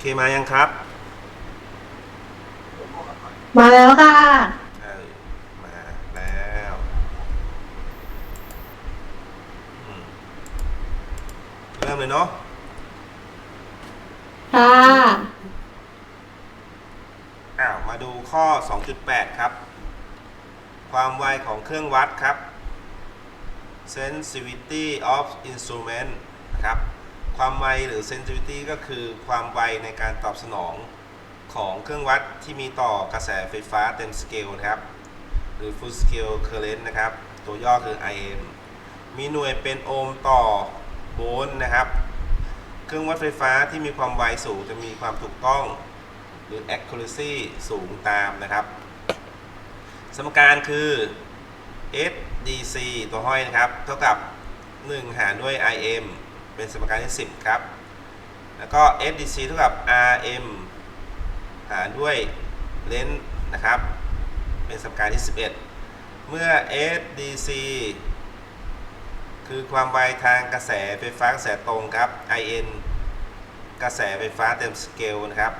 เคมายังครับมาแล้วค่ะ เออมาแล้วอืมเริ่มเลยเนาะ ค่ะ อ้าวมาดูข้อ 2.8 ครับ ความไวของเครื่องวัดครับ sensitivity of instrument นะครับ ความไวหรือ sensitivity ก็คือความไวในการตอบสนองของเครื่องวัดที่มีต่อกระแสไฟฟ้าเต็มสเกลนะครับ หรือ full scale current นะครับ ตัวย่อคือ IM มีหน่วยเป็นโอห์มต่อโวลต์นะครับ เครื่องวัดไฟฟ้าที่มีความไวสูงจะมีความถูกต้อง หรือ accuracy สูงตามนะครับ สมการคือ SDC ตัวห้อยนะครับ เท่ากับ 1 หารด้วย IM เป็นสมการที่ 10 ครับ แล้วก็ SDC เท่ากับ RM หารด้วยเลนส์นะครับ เป็นสมการที่ 11 เมื่อ SDC คือความไวทางกระแสไฟฟ้ากระแสตรงครับ IN กระแสไฟฟ้าเต็มสเกลนะครับ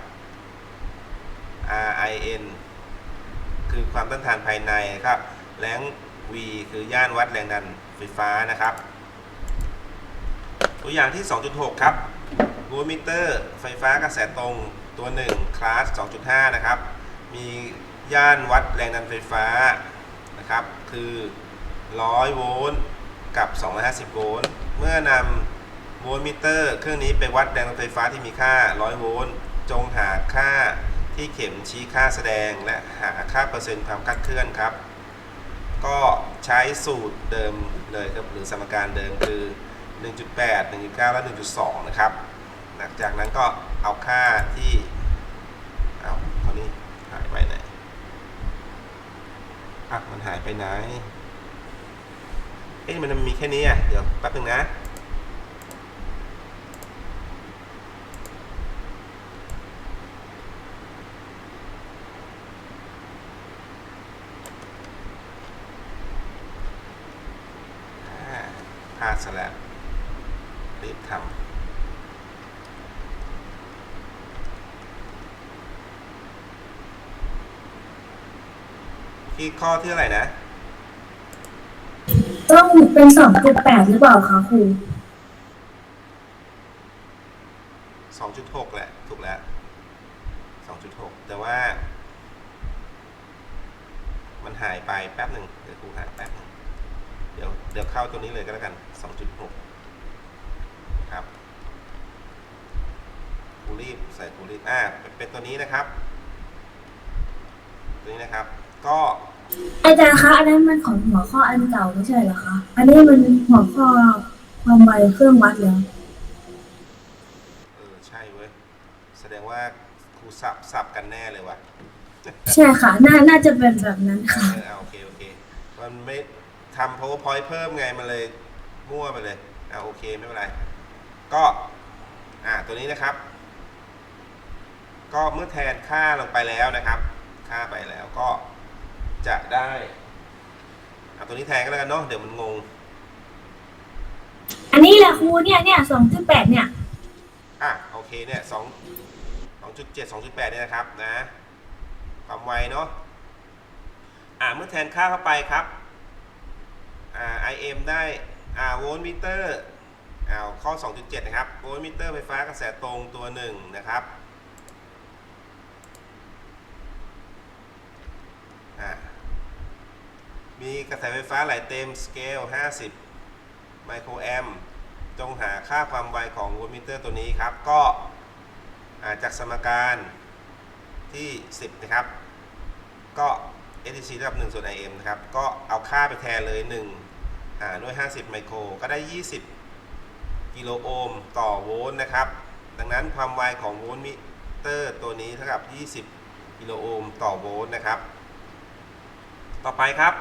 RIN คือความต้านทานภายในครับ แรง V คือย่านวัดแรงดันไฟฟ้านะครับ ตัวอย่างที่ 2.6 ครับโวลต์มิเตอร์ ไฟฟ้ากระแสตรงตัว 1 คลาส 2.5 นะครับ มีย่านวัดแรงดันไฟฟ้านะครับ คือ 100 โวลต์กับ 250 โวลต์ เมื่อนำโวลต์มิเตอร์ เครื่องนี้ไปวัดแรงดันไฟฟ้าที่มีค่า 100 โวลต์ จงหาค่าที่เข็มชี้ค่าแสดง และหาค่าเปอร์เซ็นต์ความคลาดเคลื่อนครับ ก็ใช้สูตรเดิมเลยครับ หรือสมการเดิมคือ 1.8 1.9 และ 1.2 นะครับหลังจากนั้นก็เอาค่าที่เอาคราวนี้หายไปไหนอะมันหายไปไหนเอ๊ะมันมีแค่นี้อะเดี๋ยวแป๊บนึงนะ อ่าพลาดซะแล้วรีบทำ ที่ข้อที่เท่าไหร่นะ ต้องเป็นสองจุดแปดหรือเปล่าคะครู2.6แหละ ถูกแล้ว2.6แต่ว่า มันหายไปแป๊บหนึ่งเดี๋ยวครูหาแป๊บหนึ่งเดี๋ยวเดี๋ยวเข้าตัวนี้เลยก็แล้วกัน2.6ครับครูรีบใส่ครูรีบอ่าเป็นเป็นตัวนี้นะครับ ตัวนี้นะครับ ก็ อาจารย์คะอันนั้นมันของหัวข้ออันเก่าไม่ใช่เหรอคะ อันนี้มันหัวข้อความไวเครื่องวัดแล้ว เออใช่เว้ย แสดงว่าครูสับสับกันแน่เลยว่ะ ใช่ค่ะ น่าน่าจะเป็นแบบนั้นเอค่ะอเอาโอเค โอเค มันไม่ทำ powerpoint เพิ่มไงมันเลยมั่วไปเลยอ่าโอเค ไม่เป็นไร ก็ อ่าตัวนี้นะครับ ก็เมื่อแทนค่าลงไปแล้วนะครับ ค่าไปแล้วก็ จะได้เอาตัวนี้แทนก็แล้วกันเนาะเดี๋ยวมันงง อันนี้แหละครูเนี่ยเนี่ยสองจุดแปดเนี่ย อะโอเคเนี่ยสองสองจุดเจ็ดสองจุดแปดเนี่ยนะครับนะความไวเนาะอ่าเมื่อแทนค่าเข้าไปครับอ่า IM ได้อ่าโวลต์มิเตอร์อ่าข้อ 2.7 นะครับโวลต์มิเตอร์ไฟฟ้ากระแสตรงตัวหนึ่งนะครับอ่า มีกระแสไฟฟ้าไหลเต็มสเกล 50 ไมโครแอมจงหาค่าความไวของโวลต์มิเตอร์ตัวนี้ครับ ก็อาจากสมการที่ 10 นะครับ ก็ SDC เท่ากับ 1 ส่วน IM นะครับ ก็เอาค่าไปแทนเลย 1 หารด้วย 50 ไมโคร ก็ได้ 20 กิโลโอห์มต่อโวลต์นะครับ ดังนั้นความไวของโวลต์มิเตอร์ตัวนี้เท่ากับ 20 กิโลโอห์มต่อโวลต์นะครับ ต่อไปครับ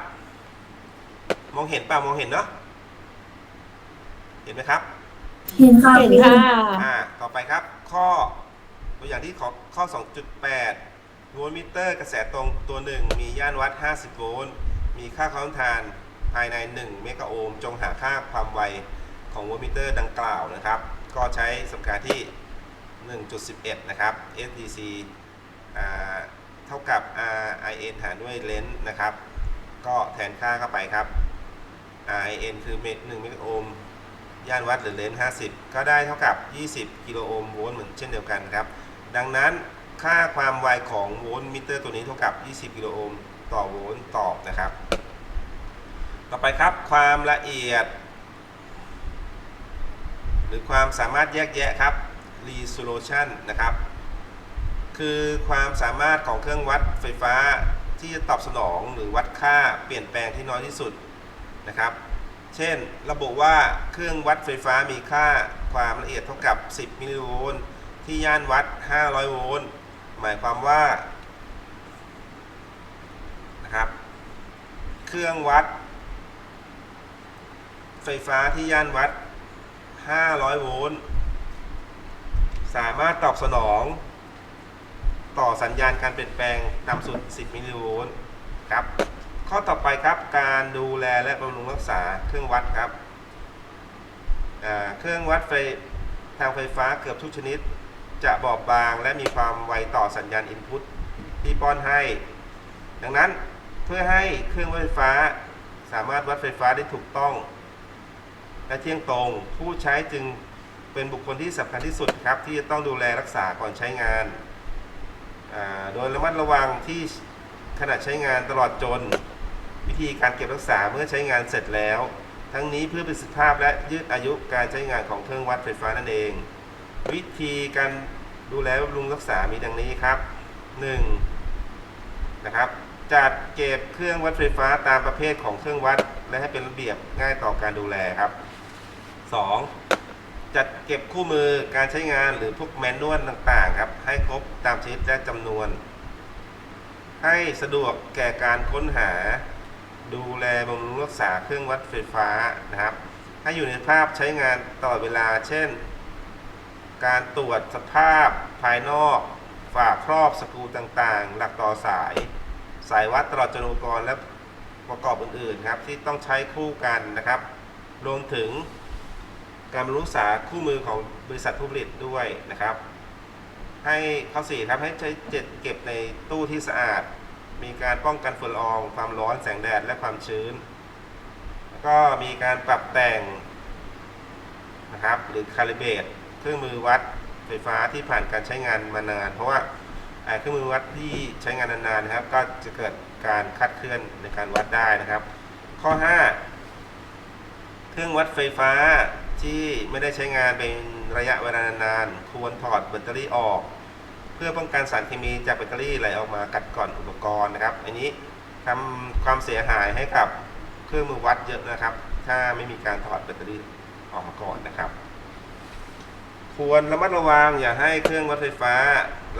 มองเห็นเปล่ามองเห็นเนาะเห็นไหมครับ เห็นค่ะเห็นครูค่ะ อ่า ต่อไปครับ ข้อตัวอย่างที่ขอข้อ 2.8โวลต์มิเตอร์ กระแสตรงตัวหนึ่งมีย่านวัด 50 โวลต์ มีค่าความต้านทานภายใน 1 เมกะโอห์ม จงหาค่าความไวของโวลต์มิเตอร์ดังกล่าวนะครับ ก็ใช้สมการที่ 1.11 นะครับ SDC อ่า เท่ากับ RIN หารด้วยเลนส์นะครับ ก็แทนค่าเข้าไปครับ RIN คือเมตร1เมกะโอห์มย่านวัดหรือเลนส์50 ก็ได้เท่ากับ 20 กิโลโอห์มโวลต์เหมือนเช่นเดียวกันครับ ดังนั้นค่าความไวของโวลต์มิเตอร์ตัวนี้เท่ากับ 20 กิโลโอห์มต่อโวลต์ตอบนะครับ ต่อไปครับความละเอียด หรือความสามารถแยกแยะครับ resolution นะครับ คือความสามารถของเครื่องวัดไฟฟ้าที่จะตอบสนองหรือวัดค่าเปลี่ยนแปลงที่น้อยที่สุด นะครับ เช่นระบุว่าเครื่องวัดไฟฟ้ามีค่าความละเอียดเท่ากับ 10 มิลลิโวลต์ที่ย่านวัด 500 โวลต์หมายความว่านะครับ เครื่องวัด ไฟฟ้าที่ย่านวัด 500 โวลต์สามารถตอบสนอง ต่อสัญญาณการเปลี่ยนแปลงต่ำสุด 10 มิลลิโวลต์ครับ ข้อต่อไปครับการดูแลและบำรุงรักษาเครื่องวัดครับเครื่องวัดไฟทางไฟฟ้าเกือบทุกชนิด จะบอบบางและมีความไวต่อสัญญาณอินพุตที่ป้อนให้ ดังนั้นเพื่อให้เครื่องวัดไฟฟ้าสามารถวัดไฟฟ้าได้ถูกต้อง และเที่ยงตรงผู้ใช้จึงเป็นบุคคลที่สำคัญที่สุดครับ ที่จะต้องดูแลรักษาก่อนใช้งาน โดยระมัดระวังที่ขณะใช้งานตลอดจน วิธีการเก็บรักษาเมื่อใช้งานเสร็จแล้ว ทั้งนี้เพื่อประสิทธิภาพและยืดอายุการใช้งานของเครื่องวัดไฟฟ้านั่นเอง วิธีการดูแลบำรุงรักษามีดังนี้ครับ 1. นะครับจัดเก็บเครื่องวัดไฟฟ้าตามประเภทของเครื่องวัด และให้เป็นระเบียบง่ายต่อการดูแลครับ 2. จัดเก็บคู่มือการใช้งานหรือพวกแมนนวลต่างๆครับให้ครบตามชนิดและจำนวน ให้สะดวกแก่การค้นหา ดูแลบำรุงรักษาเครื่องวัดไฟฟ้านะครับให้อยู่ในภาพใช้งานตลอดเวลา เช่น การตรวจสภาพภายนอก ฝาครอบสกรูต่างๆ หลักต่อสาย สายวัดตลอดจนอุปกรณ์และประกอบอื่นๆครับที่ต้องใช้คู่กันนะครับ รวมถึงการรุงรักษาคู่มือของบริษัทผู้ผลิตด้วยนะครับ ให้ข้อ4ครับให้ใช้เจ็ดเก็บในตู้ที่สะอาด มีการป้องกันฝุ่นละอองความร้อนแสงแดดและความชื้น แล้วก็มีการปรับแต่งนะครับหรือคาลิเบตเครื่องมือวัดไฟฟ้าที่ผ่านการใช้งานมานาน เพราะว่าเครื่องมือวัดที่ใช้งานนานๆนะครับ ก็จะเกิดการคลาดเคลื่อนในการวัดได้นะครับ ข้อ 5 เครื่องวัดไฟฟ้าที่ไม่ได้ใช้งานเป็นระยะเวลานานๆควรถอดแบตเตอรี่ออก พื่อป้องกันสารเคมีจากแบตเตอรี่ไหลออกมากัดก่อนอุปกรณ์นะครับ อันนี้ทำความเสียหายให้กับเครื่องมือวัดเยอะนะครับ ถ้าไม่มีการถอดแบตเตอรี่ออกมาก่อนนะครับ ควรระมัดระวังอย่าให้เครื่องวัดไฟฟ้า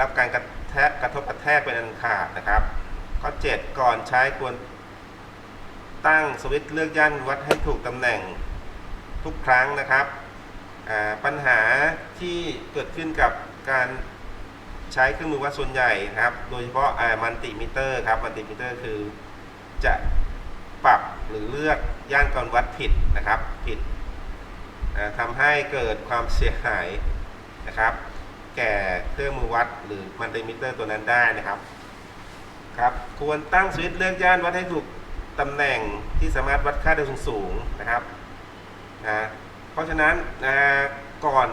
รับการกระแทกกระทบกระแทกเป็นอันขาดนะครับข้อ7ก่อนใช้ควรตั้งสวิตช์เลือกย่านวัดให้ถูกตำแหน่งทุกครั้งนะครับอ่าปัญหาที่เกิดขึ้นกับการ ใช้เครื่องมือวัดส่วนใหญ่นะครับ โดยเฉพาะมันติมิเตอร์ครับ มันติมิเตอร์คือจะปรับหรือเลือกย่านการวัดผิดนะครับผิดอ่าทำให้เกิดความเสียหายนะครับ แก่เครื่องมือวัดหรือมันติมิเตอร์ตัวนั้นได้นะครับครับควรตั้งสวิตช์เลือกย่านวัดให้ถูกตำแหน่งที่สามารถวัดค่าได้สูงๆนะครับนะเพราะฉะนั้นนะก่อน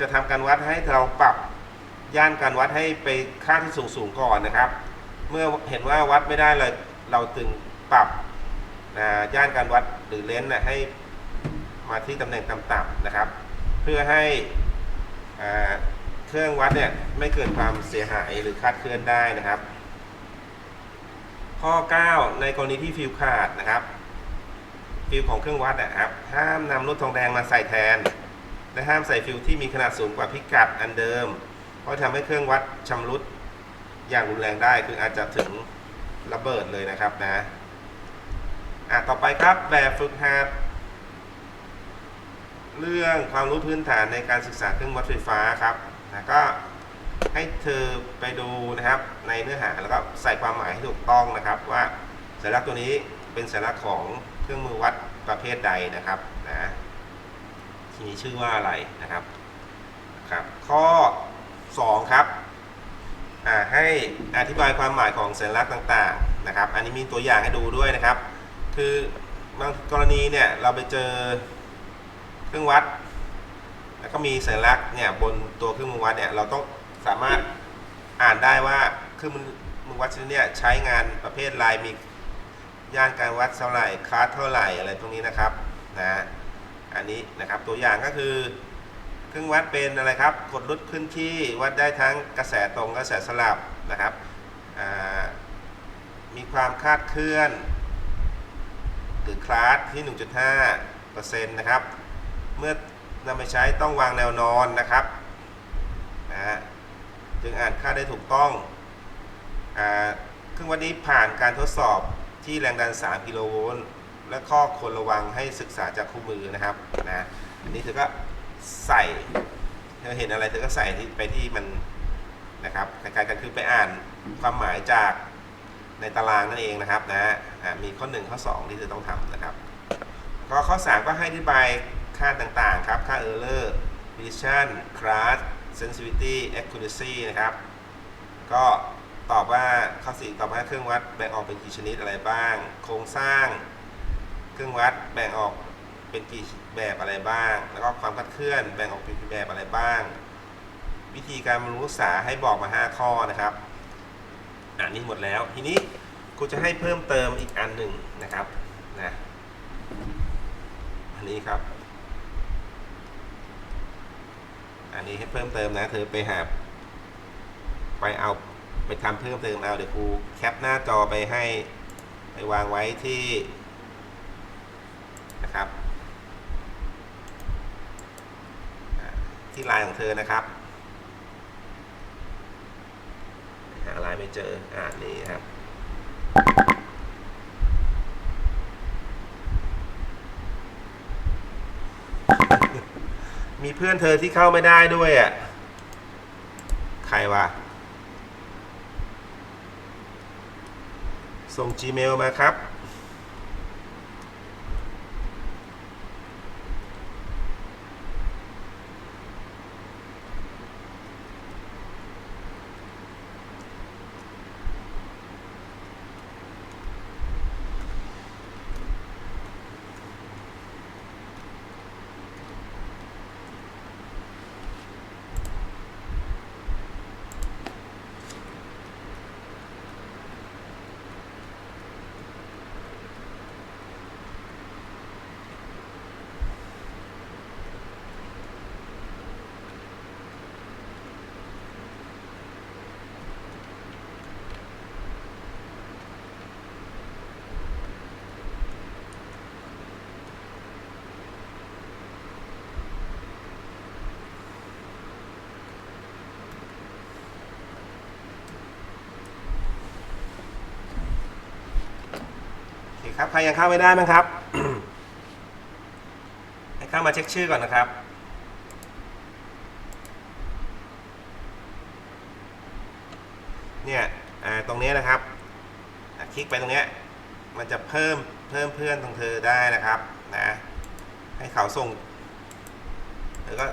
จะทำการวัดให้เราปรับ ย่านการวัดให้ไปค่าที่สูงๆก่อนนะครับ เมื่อเห็นว่าวัดไม่ได้เลยเราจึงปรับนะย่านการวัดหรือเลนส์นะให้มาที่ตำแหน่งต่ำๆนะครับ เพื่อให้อ่าเครื่องวัดเนี่ยไม่เกิดความเสียหายหรือคาดเคลื่อนได้นะครับ ข้อ 9 ในกรณีที่ฟิวขาดนะครับ ฟิวของเครื่องวัดนะครับ ห้ามนำลวดทองแดงมาใส่แทน และห้ามใส่ฟิวที่มีขนาดสูงกว่าพิกัดอันเดิม ราะทำให้เครื่องวัดชำรุดอย่างรุนแรงได้คืออาจจะถึงระเบิดเลยนะครับนะอะต่อไปครับแบบฝึกหัดเรื่องความรู้พื้นฐานในการศึกษาเครื่องวัดไฟฟ้าครับนะก็ให้เธอไปดูนะครับในเนื้อหาแล้วก็ใส่ความหมายให้ถูกต้องนะครับ ว่าสัญลักษณ์ตัวนี้เป็นสัญลักษณ์ของเครื่องมือวัดประเภทใดนะครับนะที่มีชื่อว่าอะไรนะครับครับ ข้อ 2 ครับให้อธิบายความหมายของสัญลักษณ์ต่างๆนะครับ อันนี้มีตัวอย่างให้ดูด้วยนะครับ คือบางกรณีเนี่ยเราไปเจอเครื่องวัด แล้วก็มีสัญลักษณ์เนี่ยบนตัวเครื่องมือวัดเนี่ยเราต้องสามารถอ่านได้ว่าเครื่องมือวัดชนิดเนี่ยใช้งานประเภทลายมีย่านการวัดเท่าไหร่คลาสเท่าไหร่อะไรตรงนี้นะครับนะอันนี้นะครับตัวอย่างก็คือ เครื่องวัดเป็นอะไรครับกดลดพื้นที่วัดได้ทั้งกระแสตรงกระแสสลับนะครับ มีความคลาดเคลื่อน หรือคลาสที่ 1.5%นะครับ เมื่อนำไปใช้ต้องวางแนวนอนนะครับนะจึงอ่านค่าได้ถูกต้องอเครื่องวัดนี้ผ่านการทดสอบที่แรงดัน 3 กิโลโวลต์และข้อควรระวังให้ศึกษาจากคู่มือนะครับนะอันนี้เธอก็ ใส่เธอเห็นอะไรเธอก็ใส่ที่ไปที่มันนะครับคล้ายๆกันคือไปอ่านความหมายจากในตารางนั่นเองนะครับนะอ่ามีข้อ 1 ข้อ 2 ที่เธอต้องทำนะครับก็ข้อ 3 ก็ให้อธิบายค่าต่างๆครับค่า error precision class sensitivity accuracy นะครับ ก็ตอบว่าข้อ4ตอบว่าเครื่องวัดแบ่งออกเป็นกี่ชนิดอะไรบ้าง โครงสร้าง เครื่องวัดแบ่งออกเป็นกี่ แบบอะไรบ้าง แล้วก็ความคลาดเคลื่อนแบ่งออกเป็นกี่แบบอะไรบ้าง วิธีการบำรุงรักษาให้บอกมา 5 ข้อนะครับอ่านี่หมดแล้ว ทีนี้กูจะให้เพิ่มเติมอีกอันหนึ่งนะครับนะอันนี้ครับ อันนี้ให้เพิ่มเติมนะ เธอไปหาไปเอาไปทำเพิ่มเติมเอาเดี๋ยวครูแคปหน้าจอไปให้ไปวางไว้ที่นะครับอ่า ที่ไลน์ของเธอนะครับ หาไลน์ไม่เจอ อ่านี่ครับ มีเพื่อนเธอที่เข้าไม่ได้ด้วยอะ ใครวะ ส่ง Gmail มาครับ ครับใครยังเข้าไม่ได้บ้งครับให้เข้ามาเช็คชื่อก่อนนะครับเนี่ยตรงนี้นะครับคลิกไปตรงนี้มันจะเพิ่มเพิ่มเพื่อนตรงเธอได้นะครับนะให้เขาส่งเธอก็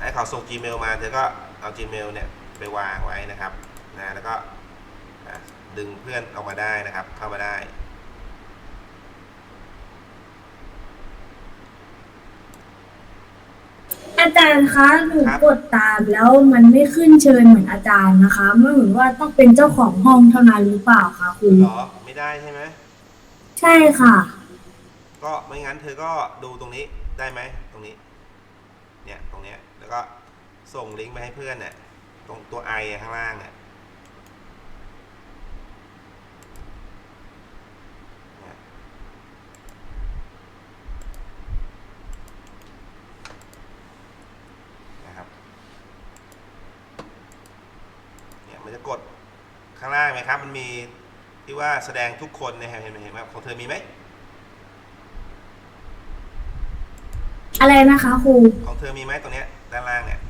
ให้เขาส่ง Gmail มาเธอก็เอา Gmail เนี่ยไปวางไว้นะครับนะแล้วก็ดึงเพื่อนออกมาได้นะครับเข้ามาได้ อาจารย์คะหนูครับ กดตามแล้วมันไม่ขึ้นเชิญเหมือนอาจารย์นะคะไม่เหมือนว่าต้องเป็นเจ้าของห้องเท่านั้นหรือเปล่าคะคุณเหรอไม่ได้ใช่ไหมใช่ค่ะ ก็ไม่งั้นเธอก็ดูตรงนี้ได้ไหมตรงนี้ เนี่ยตรงเนี้ยแล้วก็ส่งลิงก์ไปให้เพื่อนเนี่ยตรงตัวไอข้างล่างเนี่ยเนี่ยนะครับเนี่ยมันจะกดข้างล่าง ไหมครับ มันมีที่ว่าแสดงทุกคนเนี่ยเห็นไหมเห็นไหมของเธอมีไหมอะไรนะคะครูของเธอมีไหมตรงเนี้ยด้านล่างเนี่ย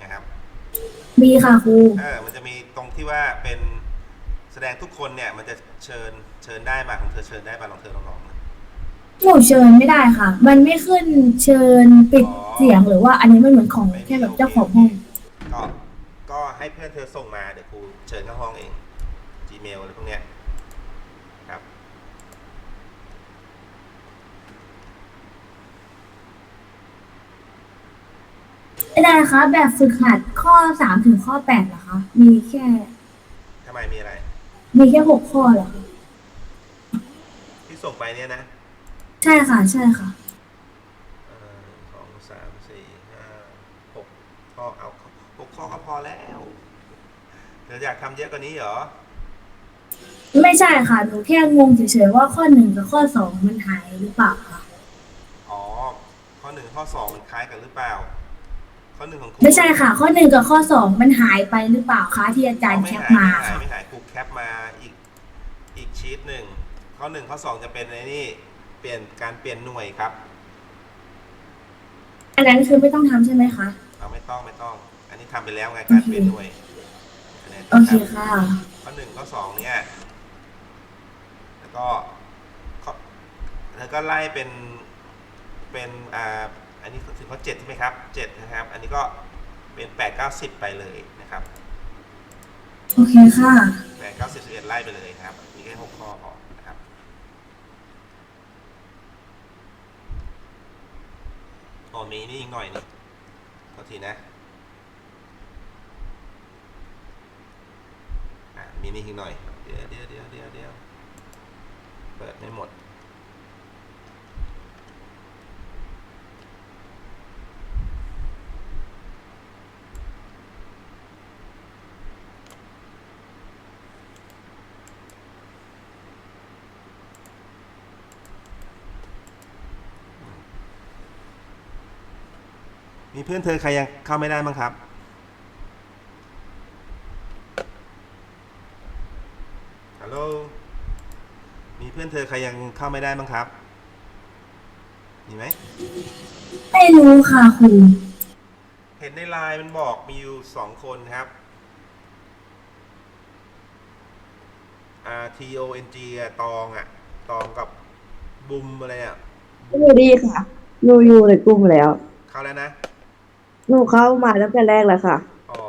นะครับมีค่ะครูเออมันจะมีตรงที่ว่าเป็นแสดงทุกคนเนี่ย มันจะเชิญเชิญได้มาของเธอเชิญได้มาลองเธอลองลองนะ หนูเชิญไม่ได้ค่ะ มันไม่ขึ้นเชิญปิดเสียงหรือว่าอันนี้มันเหมือนของแค่แบบเจ้าของห้อง ก็ก็ให้เพื่อนเธอส่งมาเดี๋ยวครูเชิญเข้าห้องเอง Gmail อะไรพวกเนี้ยครับไม่ได้คะแบบฝึกหัดข้อสามถึงข้อแปดเหรอคะ มีแค่ ทำไมมีอะไร มีแค่หกข้อเหรอคะที่ส่งไปเนี่ยนะ ใช่ค่ะ ใช่ค่ะเอ่อสองสามสี่ห้าหกข้อเอาหกข้อก็พอแล้วเธออยากทำเยอะกว่านี้เหรอ ไม่ใช่ค่ะ หนูแค่งงเฉยๆว่าข้อหนึ่งกับข้อสองมันหายหรือเปล่าคะอ๋อ ข้อหนึ่งข้อสองมันคล้ายกันหรือเปล่า ข้อหนึ่งของครูไม่ใช่ค่ะ ข้อหนึ่งกับข้อสองมันหายไปหรือเปล่าคะที่อาจารย์แคปมาไหายค่ะไม่หายครูแคปมาอีกอีกชีตหนึ่งข้อหนึ่งข้อสองจะเป็นในนี่ เปลี่ยนการเปลี่ยนหน่วยครับอันนั้นคือไม่ต้องทำใช่ไหมคะ เราไม่ต้องไม่ต้อง อันนี้ทำไปแล้วไงการเปลี่ยนหน่วยอันนี้โอเคค่ะ ข้อหนึ่งข้อสองเนี่ยแล้วก็ข้อแล้วก็ไล่เป็นเป็นอ่าอันนี้ถึงข้อเจ็ดใช่ไหมครับเจ็ดนะครับ อันนี้ก็เป็นแปดเก้าสิบไปเลยนะครับโอเคค่ะแปดเก้าสิบสิบเอ็ดไล่ไปเลยครับ มีแค่หกข้อพอ โอ๋อมีนี่อีกหน่อยนี่ขอทีนะอะมีนี่อีกหน่อย เดี๋ยวเดี๋ยวเดี๋ยวเดี๋ยวเดี๋ยวเปิดไม่หมด มีเพื่อนเธอใครยังเข้าไม่ได้บ้างครับ ฮัลโหล มีเพื่อนเธอใครยังเข้าไม่ได้บ้างครับ มีไหม ไม่รู้ค่ะครูเห็นในไลน์มันบอกมีอยู่สองคนครับ R T O N G อะตองอะตองกับบุมอะไรอะหนูดีค่ะหนูอยู่ในกลุ่มแล้ว เข้าแล้วนะ หนูเข้ามาตั้งแต่แรกแล้วค่ะ อ๋อ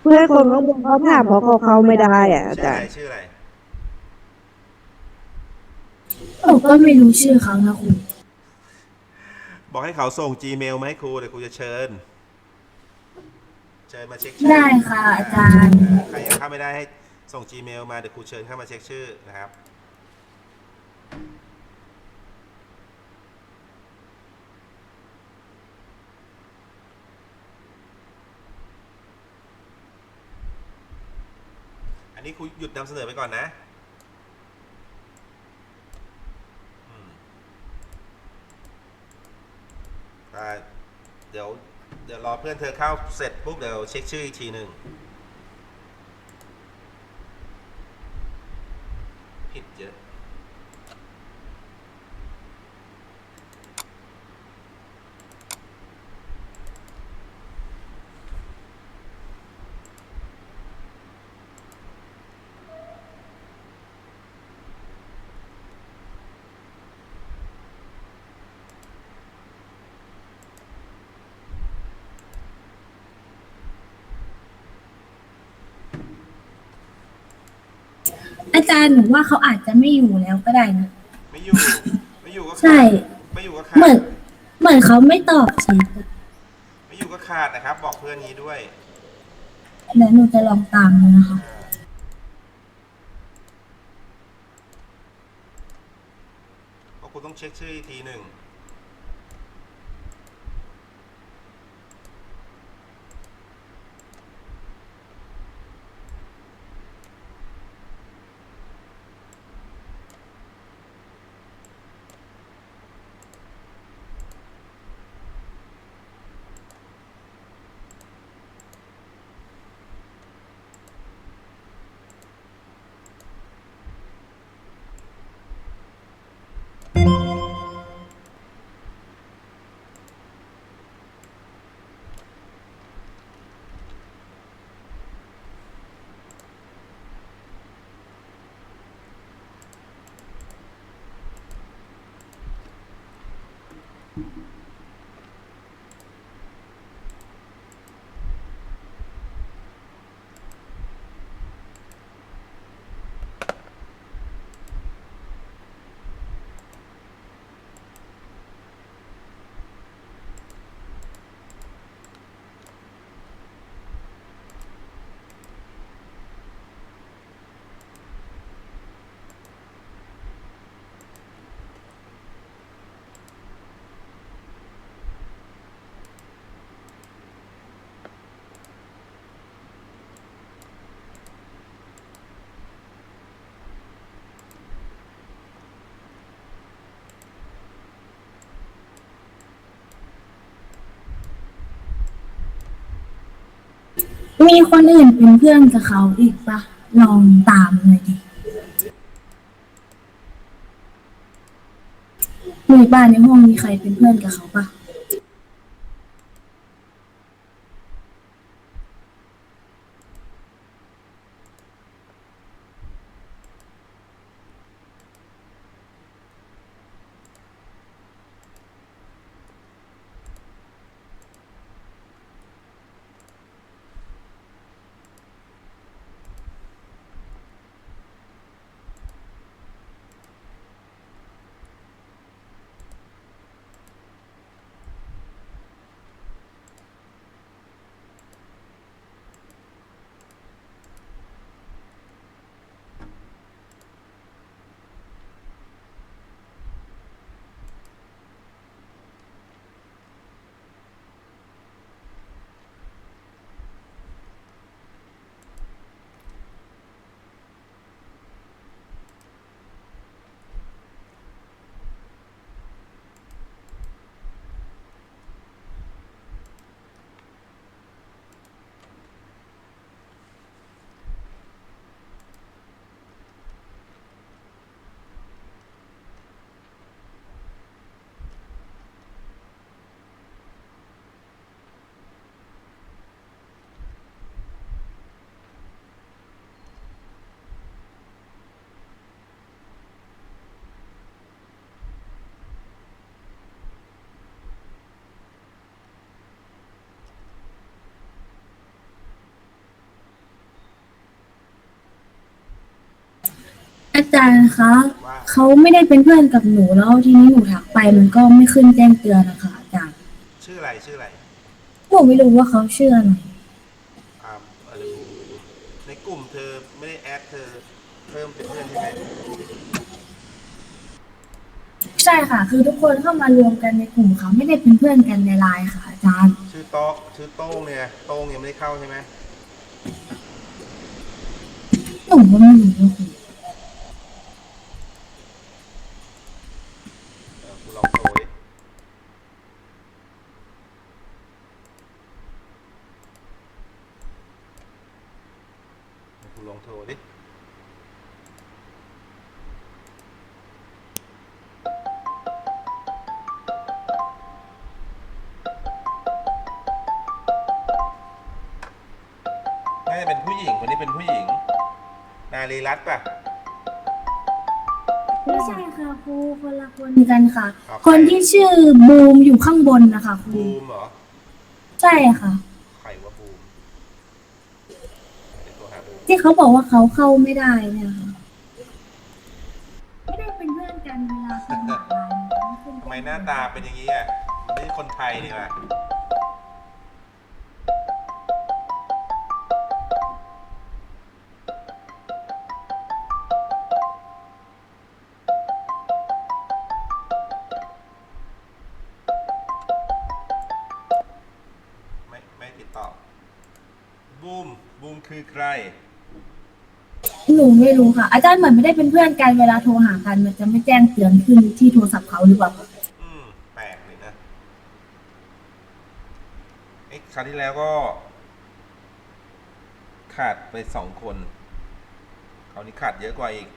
เพื่อนคนข้างบนเขาถามเพราะเขาเข้าไม่ได้อะอาชื่อจาอะรไรย์ชื่ออะไรหนูก็ไม่รู้ชื่อเขานะครูบอกให้เขาส่ง Gmail มาให้ครูเดี๋ยวครูจะเชิญ เชิญมาเช็คชื่อได้ค่ะอาจารย์ ใครยังเข้าไม่ได้ให้ส่ง Gmail มาเดี๋ยวครูเชิญเข้ามาเช็คชื่อนะครับ นี้ครูหยุดนำเสนอไปก่อนนะเดี๋ยวเดี๋ยวรอเพื่อนเธอเข้าเสร็จปุ๊บเดี๋ยวเช็คชื่ออีกทีหนึ่ง ผิดเยอะ อาจารย์หนูว่าเขาอาจจะไม่อยู่แล้วก็ได้นะ ไม่อยู่ ไม่อยู่ก็ขาดใช่ ไม่อยู่ก็ขาเหมือนดเหมือนเขาไม่ตอบแชทอะไม่อยู่ก็ขาดนะครับ บอกเพื่อนนี้ด้วยเดี๋ยวหนูจะลองตามดูนะคะ อ่าเพราะคุณต้องเช็คชื่ออีกทีหนึ่ง you มีคนอื่นเป็นเพื่อนกับเขาอีกปะลองตามหน่อยดิในบ้านในห้องมีใครเป็นเพื่อนกับเขาปะ อาจารย์คะว่าเขาไม่ได้เป็นเพื่อนกับหนูแล้วทีนี้หนูทักไปมันก็ไม่ขึ้นแจ้งเตือนนะคะอาจารย์ชื่ออะไรชื่ออะไรหนูไม่รู้ว่าเขาชื่ออะไรอ่าอะไรในกลุ่มเธอไม่ได้แอดเธอเพิ่มเป็นเพื่อนใช่ไหมใช่ค่ะ คือทุกคนเข้ามารวมกันในกลุ่มเขาไม่ได้เป็นเพื่อนกันในไลน์ค่ะ อาจารย์ ชื่อโต๊ะชื่อโต้งเนี่ยโต้งยังไม่ได้เข้าใช่ไหมหนูก็ไม่รู้ว่าคุณ เออกูลองโทรดิกู ลองโทรดิน่าจะเป็นผู้หญิงคนนี้เป็นผู้หญิง นารีรัตน์ป่ะ ไม่ใช่ค่ะครูคนละคนกันค่ะ ครับ คนที่ชื่อบูมอยู่ข้างบนนะคะครูบูมเหรอ ใช่ค่ะ ใครว่าบูมเดี๋ยวโทรหาบูม ที่ เขาบอกว่าเขาเข้าไม่ได้เนี่ยค่ะไม่ได้เป็นเพื่อนกันเวลาคนหาไลน์นขึ้ทำไมหน้าตาเป็นอย่างนี้อะมันไม่ใช่คนไทยนี่ว่ะ ไม่รู้ค่ะ อาจารย์เหมือนไม่ได้เป็นเพื่อนกันเวลาโทรหากัน มันจะไม่แจ้งเตือนขึ้นที่โทรศัพท์เขาหรือเปล่าอืมแปลกเลยนะเอ๊ะคราวที่แล้วก็ ขาดไปสองคนคราวนี้ขาดเยอะกว่าอีก